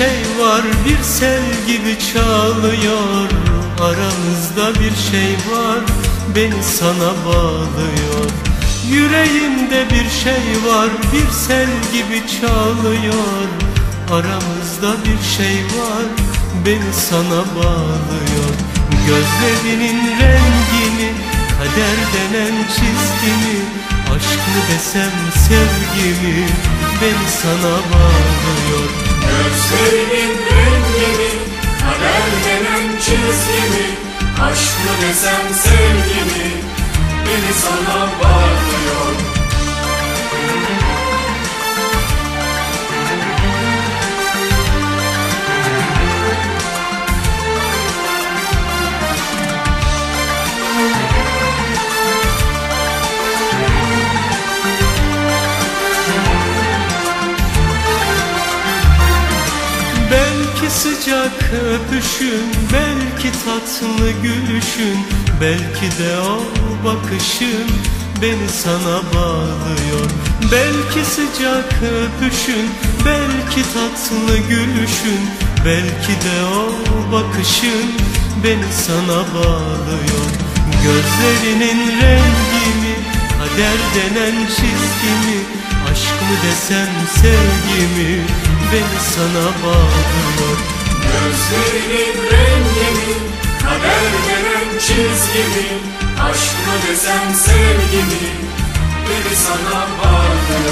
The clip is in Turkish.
şey var bir sel gibi çalıyor. Aramızda bir şey var beni sana bağlıyor. Yüreğimde bir şey var bir sel gibi çalıyor. Aramızda bir şey var beni sana bağlıyor. Gözlerinin rengini kader denen çizgini Aşk desem sevgimi beni sana bağlıyor Gözlerinin rengini Kader denen çizgimi Aşk mı desem sevgimi Belki sıcak öpüşün, belki tatlı gülüşün Belki de o bakışın beni sana bağlıyor. Belki sıcak öpüşün, belki tatlı gülüşün Belki de o bakışın beni sana bağlıyor. Gözlerinin rengimi, kader denen çizgimi Aşk mı desem sevgimi beni sana bağlıyor. Gözlerinin rengini Kader denen çizgimi Aşk mı desem sevgimi Beni sana bağlıyor